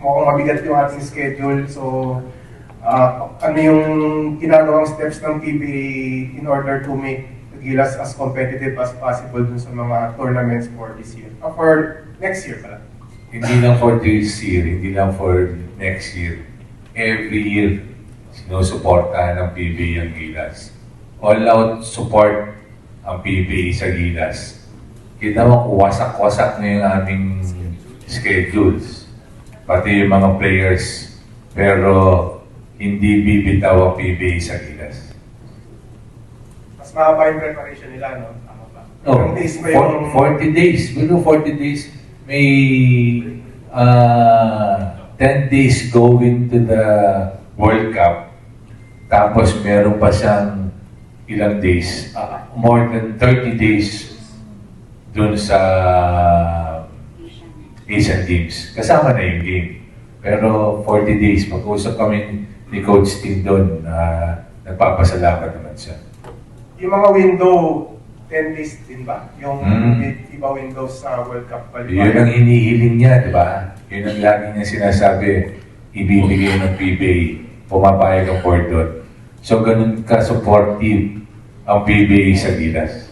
mukhang mabigat yung ating schedule. So, ah, ano yung ginagawang steps ng PBA in order to make Gilas as competitive as possible dun sa mga tournaments for this year? Uh, for next year pala. Hindi lang for this year, hindi lang for next year. Every year, sinusuportahan ng PBA ang Gilas. All-out support ang PBA sa Gilas. Kita mo, wasak-wasak na yung aming schedules. Pati yung mga players. Pero hindi bibitaw ang PBA sa Gilas. Mas mahaba yung preparation nila, no? Tama ba? Oh, Ilang days ba yung... 40 days. Below 40 days, may uh, 10 days going to the World Cup. Tapos meron pa siyang ilang days, uh, more than 30 days dun sa Asian Games. Kasama na yung game. Pero 40 days, mag-usap kami ni Coach Tim doon na nagpapasalamat naman siya. Yung mga window, 10 days din ba? Yung Mm. iba windows sa World Cup Yun ang hinihiling niya, di ba? Yun ang lagi niya sinasabi, ibibigay ng PBA, pumapayag ang board doon. So, ganun ka-supportive ang PBA sa Gilas.